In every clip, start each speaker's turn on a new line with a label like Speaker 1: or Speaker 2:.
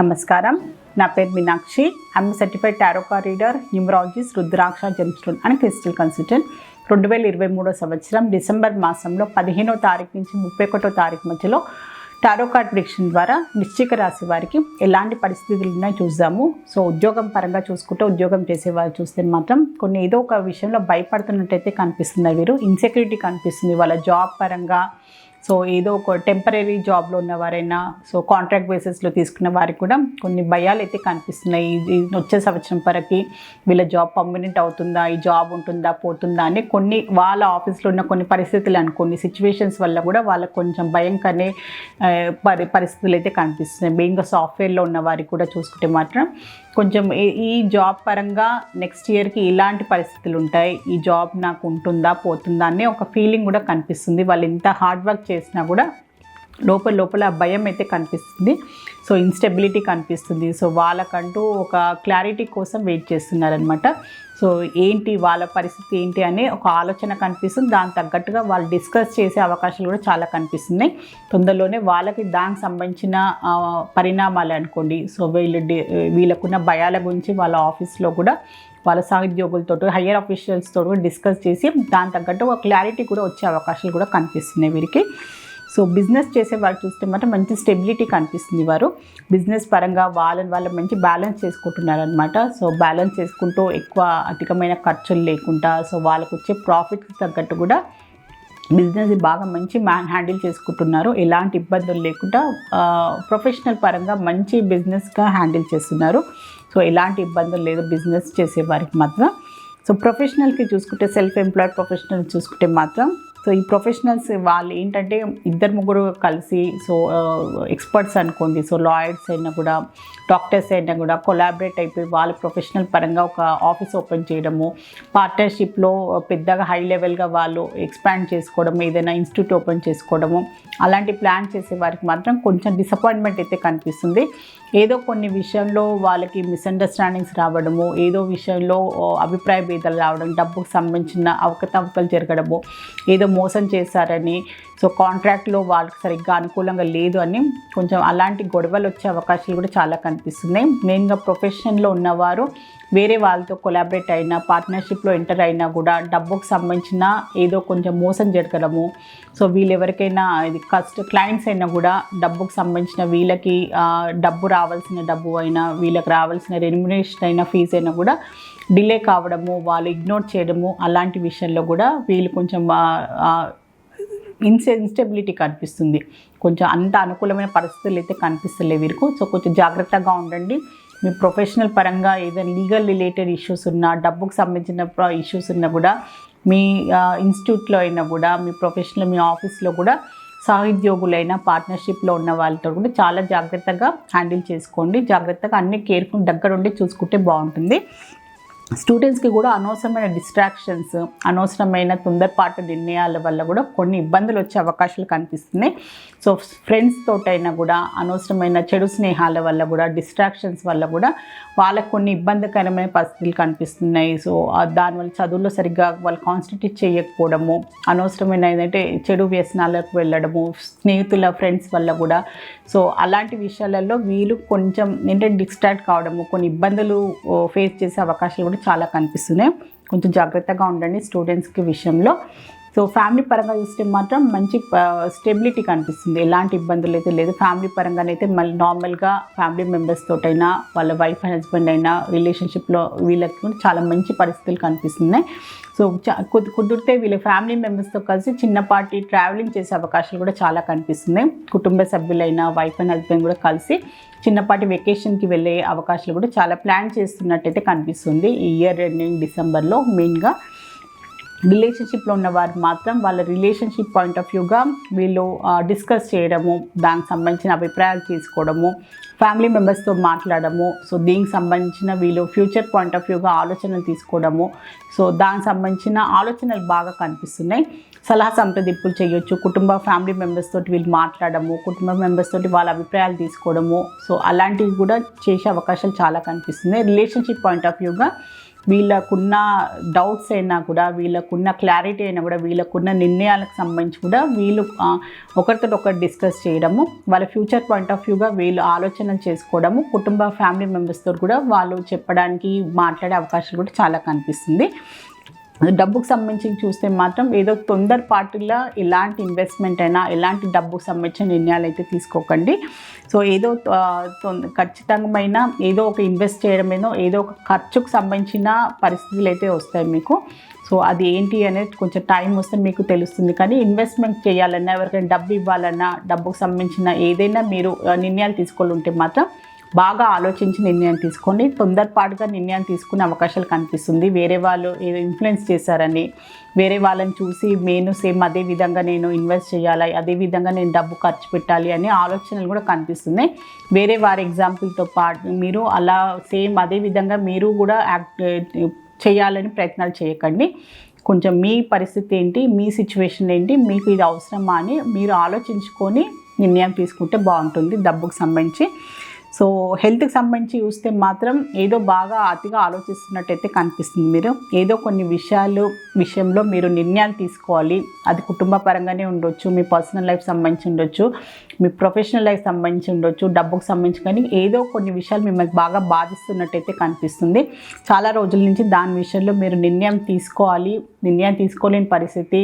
Speaker 1: నమస్కారం. నా పేరు Meenakshi. I'm certified టారోకా reader numerologist rudraksha gemstone and crystal consultant రెండు వేల ఇరవై మూడో సంవత్సరం డిసెంబర్ మాసంలో పదిహేనో తారీఖు నుంచి ముప్పై ఒకటో తారీఖు మధ్యలో టారో కార్డ్ ప్రిడిక్షన్ ద్వారా నిశ్చిక రాశి వారికి ఎలాంటి పరిస్థితులు ఉన్నాయో చూద్దాము. సో ఉద్యోగం పరంగా చూసుకుంటే ఉద్యోగం చేసేవారు చూస్తే మాత్రం కొన్ని ఏదో ఒక విషయంలో భయపడుతున్నట్టయితే కనిపిస్తున్నారు వీరు. ఇన్సెక్యూరిటీ కనిపిస్తుంది. వాళ్ళ జాబ్ పరంగా సో ఏదో ఒక టెంపరీ జాబ్లో ఉన్నవారైనా సో కాంట్రాక్ట్ బేసిస్లో తీసుకున్న వారికి కూడా కొన్ని భయాలు అయితే కనిపిస్తున్నాయి వచ్చే సంవత్సరం వరకు వీళ్ళ జాబ్ పర్మనెంట్ అవుతుందా ఈ జాబ్ ఉంటుందా పోతుందా అని కొన్ని వాళ్ళ ఆఫీస్లో ఉన్న కొన్ని పరిస్థితులు అనుకోండి. సిచ్యువేషన్స్ వల్ల కూడా వాళ్ళకు కొంచెం భయంకరనే పరి పరిస్థితులు అయితే కనిపిస్తున్నాయి. మెయిన్గా సాఫ్ట్వేర్లో ఉన్న వారికి కూడా చూసుకుంటే మాత్రం కొంచెం ఈ- జాబ్ పరంగా నెక్స్ట్ ఇయర్కి ఇలాంటి పరిస్థితులు ఉంటాయి ఈ జాబ్ నాకు ఉంటుందా పోతుందా అనే ఒక ఫీలింగ్ కూడా కనిపిస్తుంది. వాళ్ళు ఎంత హార్డ్ వర్క్ చేసినా కూడా లోపల లోపల ఆ భయం అయితే కనిపిస్తుంది. సో ఇన్స్టెబిలిటీ కనిపిస్తుంది. సో వాళ్ళకంటూ ఒక క్లారిటీ కోసం వెయిట్ చేస్తున్నారనమాట సో ఏంటి వాళ్ళ పరిస్థితి ఏంటి అనే ఒక ఆలోచన కనిపిస్తుంది. దానికి తగ్గట్టుగా వాళ్ళు డిస్కస్ చేసే అవకాశాలు కూడా చాలా కనిపిస్తున్నాయి. తొందరలోనే వాళ్ళకి దానికి సంబంధించిన పరిణామాలు అనుకోండి. సో వీళ్ళు వీళ్ళకున్న భయాల గురించి వాళ్ళ ఆఫీస్లో కూడా వాళ్ళ సహోద్యోగులతో హయ్యర్ ఆఫీషియల్స్తో కూడా డిస్కస్ చేసి దాని తగ్గట్టు ఒక క్లారిటీ కూడా వచ్చే అవకాశాలు కూడా కనిపిస్తున్నాయి వీరికి. సో బిజినెస్ చేసే వాళ్ళు చూస్తే మాత్రం మంచి స్టెబిలిటీ కనిపిస్తుంది వారు. బిజినెస్ పరంగా వాళ్ళని వాళ్ళు మంచి బ్యాలెన్స్ చేసుకుంటున్నారు అనమాట సో బ్యాలెన్స్ చేసుకుంటూ ఎక్కువ అధికమైన ఖర్చులు లేకుండా సో వాళ్ళకు వచ్చే ప్రాఫిట్కి తగ్గట్టు కూడా బిజినెస్ బాగా మంచి మ్యాన్ హ్యాండిల్ చేసుకుంటున్నారు. ఎలాంటి ఇబ్బందులు లేకుండా ప్రొఫెషనల్ పరంగా మంచి బిజినెస్గా హ్యాండిల్ చేస్తున్నారు. సో ఎలాంటి ఇబ్బందులు లేదు బిజినెస్ చేసే వారికి మాత్రం. సో ప్రొఫెషనల్కి చూసుకుంటే సెల్ఫ్ ఎంప్లాయిడ్ ప్రొఫెషనల్ చూసుకుంటే మాత్రం సో ఈ ప్రొఫెషనల్స్ వాళ్ళు ఏంటంటే ఇద్దరు ముగ్గురు కలిసి సో ఎక్స్పర్ట్స్ uh, అనుకోండి. సో లాయర్స్ అయినా కూడా డాక్టర్స్ అయినా కూడా కొలాబరేట్ అయిపోయి వాళ్ళ ప్రొఫెషనల్ పరంగా ఒక ఆఫీస్ ఓపెన్ చేయడము పార్ట్నర్షిప్లో పెద్దగా హై లెవెల్గా వాళ్ళు ఎక్స్పాండ్ చేసుకోవడం ఏదైనా ఇన్స్టిట్యూట్ ఓపెన్ చేసుకోవడము అలాంటి ప్లాన్ చేసే వారికి మాత్రం కొంచెం డిసప్పాయింట్మెంట్ అయితే కనిపిస్తుంది. ఏదో కొన్ని విషయంలో వాళ్ళకి మిస్అండర్స్టాండింగ్స్ రావడము ఏదో విషయంలో అభిప్రాయ భేదాలు రావడం డబ్బుకు సంబంధించిన అవకతవకలు జరగడము ఏదో మోసం చేశారని సో కాంట్రాక్ట్లో వాళ్ళకి సరిగ్గా అనుకూలంగా లేదు అని కొంచెం అలాంటి గొడవలు వచ్చే అవకాశాలు కూడా చాలా కనిపిస్తున్నాయి. మెయిన్గా ప్రొఫెషన్లో ఉన్నవారు వేరే వాళ్ళతో కొలాబరేట్ అయినా పార్ట్నర్షిప్లో ఎంటర్ అయినా కూడా డబ్బుకు సంబంధించిన ఏదో కొంచెం మోసం జరగడము సో వీళ్ళు ఎవరికైనా ఇది కస్ట్ క్లయింట్స్ అయినా కూడా డబ్బుకు సంబంధించిన వీళ్ళకి డబ్బు డబ్బు రావాల్సిన డబ్బు అయినా వీళ్ళకి రావాల్సిన రెమ్యునేషన్ అయినా ఫీజు అయినా కూడా డిలే కావడము వాళ్ళు ఇగ్నోర్ చేయడము అలాంటి విషయంలో కూడా వీళ్ళు కొంచెం ఇన్సె ఇన్స్టెబిలిటీ కనిపిస్తుంది. కొంచెం అంత అనుకూలమైన పరిస్థితులు అయితే కనిపిస్తలేవు వీరికి. సో కొంచెం జాగ్రత్తగా ఉండండి. మీ ప్రొఫెషనల్ పరంగా ఏదైనా లీగల్ రిలేటెడ్ ఇష్యూస్ ఉన్నా డబ్బుకు సంబంధించిన ఇష్యూస్ ఉన్నా కూడా మీ ఇన్స్టిట్యూట్లో అయినా కూడా మీ ప్రొఫెషనల్ మీ ఆఫీస్లో కూడా సహోద్యోగులైన పార్ట్నర్షిప్లో ఉన్న వాళ్ళతో కూడా చాలా జాగ్రత్తగా హ్యాండిల్ చేసుకోండి. జాగ్రత్తగా అన్ని కేర్ఫుల్ దగ్గరుండి చూసుకుంటే బాగుంటుంది. స్టూడెంట్స్కి కూడా అనవసరమైన డిస్ట్రాక్షన్స్ అనవసరమైన తొందరపాటు నిర్ణయాల వల్ల కూడా కొన్ని ఇబ్బందులు వచ్చే అవకాశాలు కనిపిస్తున్నాయి. సో ఫ్రెండ్స్ తోటైనా కూడా అనవసరమైన చెడు స్నేహాల వల్ల కూడా డిస్ట్రాక్షన్స్ వల్ల కూడా వాళ్ళకు కొన్ని ఇబ్బందికరమైన పరిస్థితులు కనిపిస్తున్నాయి. సో దానివల్ల చదువుల్లో సరిగ్గా వాళ్ళు కాన్స్టిట్యూట్ చేయకపోవడము అనవసరమైన ఏంటంటే చెడు వ్యసనాలకు వెళ్ళడము స్నేహితుల ఫ్రెండ్స్ వల్ల కూడా. సో అలాంటి విషయాలలో వీళ్ళు కొంచెం ఏంటంటే డిస్ట్రాక్ట్ కావడము కొన్ని ఇబ్బందులు ఫేస్ చేసే అవకాశాలు కూడా చాలా కనిపిస్తున్నాయి. కొంచెం జాగ్రత్తగా ఉండండి స్టూడెంట్స్కి విషయంలో. సో ఫ్యామిలీ పరంగా చూస్తే మాత్రం మంచి స్టెబిలిటీ కనిపిస్తుంది. ఎలాంటి ఇబ్బందులు అయితే లేదు. ఫ్యామిలీ పరంగానైతే మళ్ళీ నార్మల్గా ఫ్యామిలీ మెంబర్స్ తోటైనా వాళ్ళ వైఫ్ అండ్ హస్బెండ్ అయినా రిలేషన్షిప్లో వీళ్ళకి కూడా చాలా మంచి పరిస్థితులు కనిపిస్తున్నాయి. సో చా- కుదిరితే వీళ్ళ ఫ్యామిలీ మెంబర్స్తో కలిసి చిన్నపాటి ట్రావెలింగ్ చేసే అవకాశాలు కూడా చాలా కనిపిస్తున్నాయి. కుటుంబ సభ్యులైన వైఫ్ అండ్ హస్బెండ్ కూడా కలిసి చిన్నపాటి వెకేషన్కి వెళ్ళే అవకాశాలు కూడా చాలా ప్లాన్ చేస్తున్నట్టయితే కనిపిస్తుంది. ఈ ఇయర్ ఎండింగ్ డిసెంబర్లో మెయిన్గా రిలేషన్షిప్లో ఉన్న వారు మాత్రం వాళ్ళ రిలేషన్షిప్ పాయింట్ ఆఫ్ వ్యూగా వీళ్ళు డిస్కస్ చేయడము దానికి సంబంధించిన అభిప్రాయాలు తీసుకోవడము ఫ్యామిలీ మెంబర్స్తో మాట్లాడము సో దీనికి సంబంధించిన వీళ్ళు ఫ్యూచర్ పాయింట్ ఆఫ్ వ్యూగా ఆలోచనలు తీసుకోవడము సో దానికి సంబంధించిన ఆలోచనలు బాగా కనిపిస్తున్నాయి. సలహా సంప్రదింపులు చేయొచ్చు కుటుంబ ఫ్యామిలీ మెంబర్స్ తోటి వీళ్ళు మాట్లాడము కుటుంబ మెంబర్స్ తోటి వాళ్ళ అభిప్రాయాలు తీసుకోవడము సో అలాంటివి కూడా చేసే అవకాశాలు చాలా కనిపిస్తున్నాయి. రిలేషన్షిప్ పాయింట్ ఆఫ్ వ్యూగా వీళ్ళకున్న డౌట్స్ అయినా కూడా వీళ్ళకున్న క్లారిటీ అయినా కూడా వీళ్ళకున్న నిర్ణయాలకు సంబంధించి కూడా వీళ్ళు ఒకరితో ఒకరు డిస్కస్ చేయడము వాళ్ళ ఫ్యూచర్ పాయింట్ ఆఫ్ వ్యూగా వీళ్ళు ఆలోచనలు చేసుకోవడము కుటుంబ ఫ్యామిలీ మెంబర్స్తో కూడా వాళ్ళు చెప్పడానికి మాట్లాడే అవకాశాలు కూడా చాలా కనిపిస్తుంది. డబ్బుకు సంబంధించి చూస్తే మాత్రం ఏదో తొందరపాటులా ఎలాంటి ఇన్వెస్ట్మెంట్ అయినా ఎలాంటి డబ్బుకు సంబంధించిన నిర్ణయాలు అయితే తీసుకోకండి. సో ఏదో ఖచ్చితమైన ఏదో ఒక ఇన్వెస్ట్ చేయడమేనో ఏదో ఒక ఖర్చుకు సంబంధించిన పరిస్థితులు అయితే వస్తాయి మీకు. సో అది ఏంటి అనేది కొంచెం టైం వస్తే మీకు తెలుస్తుంది. కానీ ఇన్వెస్ట్మెంట్ చేయాలన్నా ఎవరికైనా డబ్బు ఇవ్వాలన్నా డబ్బుకు సంబంధించిన ఏదైనా మీరు నిర్ణయాలు తీసుకోవాలంటే మాత్రం బాగా ఆలోచించి నిర్ణయం తీసుకోండి. తొందరపాటుగా నిర్ణయం తీసుకునే అవకాశాలు కనిపిస్తుంది. వేరే వాళ్ళు ఏదో ఇన్ఫ్లుయెన్స్ చేశారని వేరే వాళ్ళని చూసి నేను సేమ్ అదే విధంగా నేను ఇన్వెస్ట్ చేయాలి అదే విధంగా నేను డబ్బు ఖర్చు పెట్టాలి అనే ఆలోచనలు కూడా కనిపిస్తున్నాయి వేరే వారి ఎగ్జాంపుల్తో పాటు మీరు అలా సేమ్ అదే విధంగా మీరు కూడా యాక్ట్ చేయాలని ప్రయత్నాలు చేయకండి. కొంచెం మీ పరిస్థితి ఏంటి మీ సిచ్యువేషన్ ఏంటి మీకు ఇది అవసరమా అని మీరు ఆలోచించుకొని నిర్ణయం తీసుకుంటే బాగుంటుంది. డబ్బుకు సంబంధించి సో హెల్త్కి సంబంధించి చూస్తే మాత్రం ఏదో బాగా అతిగా ఆలోచిస్తున్నట్టయితే కనిపిస్తుంది మీరు. ఏదో కొన్ని విషయాలు విషయంలో మీరు నిర్ణయాలు తీసుకోవాలి. అది కుటుంబ పరంగానే ఉండొచ్చు మీ పర్సనల్ లైఫ్ సంబంధించి ఉండొచ్చు మీ ప్రొఫెషనల్ లైఫ్ సంబంధించి ఉండొచ్చు డబ్బుకు సంబంధించి కానీ ఏదో కొన్ని విషయాలు మిమ్మల్ని బాగా బాధిస్తున్నట్టయితే కనిపిస్తుంది. చాలా రోజుల నుంచి దాని విషయంలో మీరు నిర్ణయం తీసుకోవాలి. నిర్ణయం తీసుకోలేని పరిస్థితి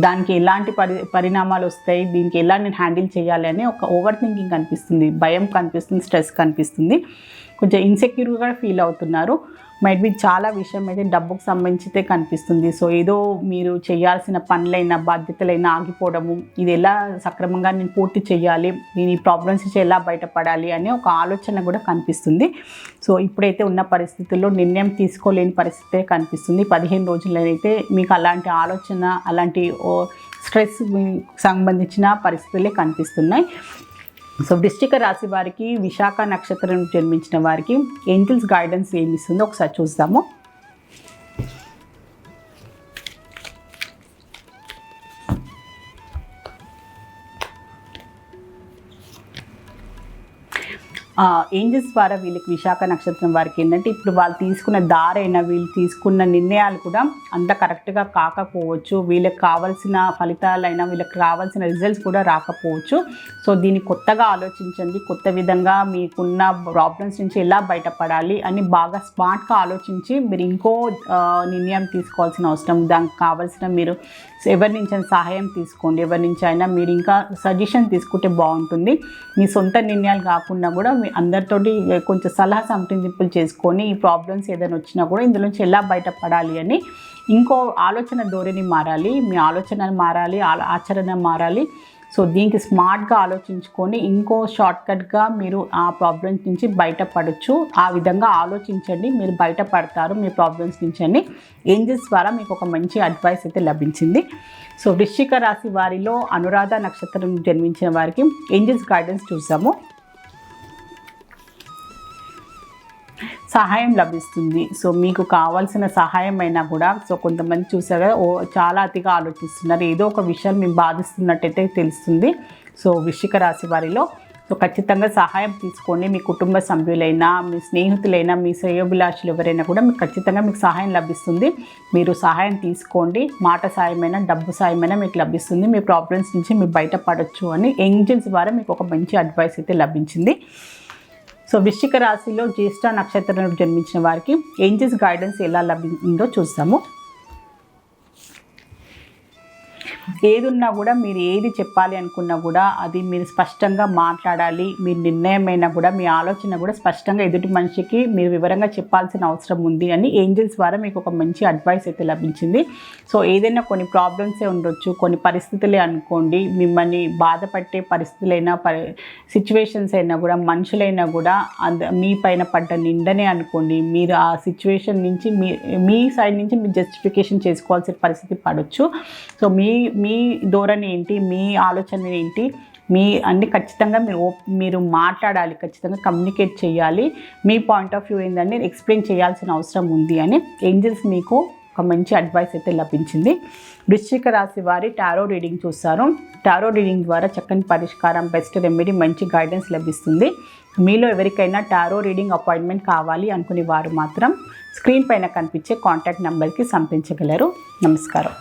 Speaker 1: దానికి ఎలాంటి పరి పరిణామాలు వస్తాయి దీనికి ఎలా నేను హ్యాండిల్ చేయాలి అని ఒక ఓవర్ థింకింగ్ కనిపిస్తుంది భయం కనిపిస్తుంది స్ట్రెస్ కనిపిస్తుంది. కొంచెం ఇన్సెక్యూర్గా ఫీల్ అవుతున్నారు. మైట్ బి చాలా విషయం అయితే డబ్బుకు సంబంధించితే కనిపిస్తుంది. సో ఏదో మీరు చేయాల్సిన పనులైనా బాధ్యతలైనా ఆగిపోవడము ఇది ఎలా సక్రమంగా నేను పూర్తి చేయాలి నేను ఈ ప్రాబ్లమ్స్ నుంచి ఎలా బయటపడాలి అనే ఒక ఆలోచన కూడా కనిపిస్తుంది. సో ఇప్పుడైతే ఉన్న పరిస్థితుల్లో నిర్ణయం తీసుకోలేని పరిస్థితే కనిపిస్తుంది. పదిహేను రోజులైతే మీకు అలాంటి ఆలోచన అలాంటి స్ట్రెస్ సంబంధించిన పరిస్థితులే కనిపిస్తున్నాయి. సో వృష్టిక రాశి వారికి విశాఖ నక్షత్రం జన్మించిన వారికి ఏంజిల్స్ గైడెన్స్ ఏమి ఇస్తుందో ఒకసారి చూద్దాము. ఏంజల్స్ ద్వారా వీళ్ళకి విశాఖ నక్షత్రం వారికి? ఏంటంటే ఇప్పుడు వాళ్ళు తీసుకున్న దారైనా వీళ్ళు తీసుకున్న నిర్ణయాలు కూడా అంత కరెక్ట్గా కాకపోవచ్చు. వీళ్ళకి కావాల్సిన ఫలితాలైనా వీళ్ళకి రావాల్సిన రిజల్ట్స్ కూడా రాకపోవచ్చు. సో దీన్ని కొత్తగా ఆలోచించండి. కొత్త విధంగా మీకున్న ప్రాబ్లమ్స్ నుంచి ఎలా బయటపడాలి అని బాగా స్మార్ట్గా ఆలోచించి మీరు ఇంకో నిర్ణయం తీసుకోవాల్సిన అవసరం. దానికి కావాల్సిన మీరు ఎవరి నుంచి అయినా సహాయం తీసుకోండి. ఎవరి నుంచి అయినా మీరు ఇంకా సజెషన్ తీసుకుంటే బాగుంటుంది. మీ సొంత నిర్ణయాలు కాకుండా కూడా మీ అందరితోటి కొంచెం సలహా సంప్రదింపులు చేసుకొని ఈ ప్రాబ్లమ్స్ ఏదైనా వచ్చినా కూడా ఇందులో నుంచి ఎలా బయటపడాలి అని ఇంకో ఆలోచన ధోరణి మారాలి మీ ఆలోచన మారాలి ఆ- ఆచరణ మారాలి. సో దీనికి స్మార్ట్గా ఆలోచించుకొని ఇంకో షార్ట్కట్గా మీరు ఆ ప్రాబ్లమ్స్ నుంచి బయటపడచ్చు. ఆ విధంగా ఆలోచించండి మీరు బయటపడతారు మీ ప్రాబ్లమ్స్ నుంచి అని. ఏంజెస్ ద్వారా మీకు ఒక మంచి అడ్వైస్ అయితే లభించింది. సో వృశ్చిక రాశి వారిలో అనురాధ నక్షత్రం జన్మించిన వారికి ఏంజెస్ గైడెన్స్ చూసాము. సహాయం లభిస్తుంది. సో మీకు కావాల్సిన సహాయం అయినా కూడా సో కొంతమంది చూసారు కదా ఓ చాలా అతిగా ఆలోచిస్తున్నారు. ఏదో ఒక విషయం మేము బాధిస్తున్నట్టయితే తెలుస్తుంది. సో వృశ్చిక రాశి వారిలో సో ఖచ్చితంగా సహాయం తీసుకోండి. మీ కుటుంబ సభ్యులైనా మీ స్నేహితులైనా మీ శ్రేయోభిలాషులు ఎవరైనా కూడా మీకు ఖచ్చితంగా మీకు సహాయం లభిస్తుంది. మీరు సహాయం తీసుకోండి. మాట సాయమైనా డబ్బు సాయమైనా మీకు లభిస్తుంది. మీ ప్రాబ్లమ్స్ నుంచి మీరు బయటపడవచ్చు అని ఏంజల్స్ ద్వారా మీకు ఒక మంచి అడ్వైస్ అయితే లభించింది. సో వృశ్చిక రాశిలో జ్యేష్ఠ నక్షత్రం జన్మించిన వారికి ఏంజెస్ గైడెన్స్ ఎలా లభిందో చూస్తాము. ఏది ఉన్నా కూడా మీరు ఏది చెప్పాలి అనుకున్నా కూడా అది మీరు స్పష్టంగా మాట్లాడాలి మీ నిర్ణయం అయినా కూడా మీ ఆలోచన కూడా స్పష్టంగా ఎదుటి మనిషికి మీరు వివరంగా చెప్పాల్సిన అవసరం ఉంది అని ఏంజల్స్ ద్వారా మీకు ఒక మంచి అడ్వైస్ అయితే లభించింది. సో ఏదైనా కొన్ని ప్రాబ్లమ్సే ఉండొచ్చు కొన్ని పరిస్థితులే అనుకోండి మిమ్మల్ని బాధపట్టే పరిస్థితులైనా పరి సిచ్యువేషన్స్ అయినా కూడా మనుషులైనా కూడా అంద మీ పైన పడ్డ నిండనే అనుకోండి మీరు ఆ సిచ్యువేషన్ నుంచి మీ మీ సైడ్ నుంచి మీరు జస్టిఫికేషన్ చేసుకోవాల్సిన పరిస్థితి పడవచ్చు సో మీ మీ ధోరణి ఏంటి? మీ ఆలోచన ఏంటి? మీ అన్ని ఖచ్చితంగా మీరు ఓప్- మీరు మాట్లాడాలి ఖచ్చితంగా కమ్యూనికేట్ చేయాలి. మీ పాయింట్ ఆఫ్ వ్యూ ఏంటని ఎక్స్ప్లెయిన్ చేయాల్సిన అవసరం ఉంది అని ఏంజల్స్ మీకు ఒక మంచి అడ్వైస్ అయితే లభించింది. వృశ్చిక రాశి వారి టారో రీడింగ్ చూస్తారు. టారో రీడింగ్ ద్వారా చక్కని పరిష్కారం బెస్ట్ రెమెడీ మంచి గైడెన్స్ లభిస్తుంది. మీలో ఎవరికైనా టారో రీడింగ్ అపాయింట్మెంట్ కావాలి అనుకునే వారు మాత్రం స్క్రీన్ పైన కనిపించే కాంటాక్ట్ నెంబర్కి సంపించగలరు నమస్కారం.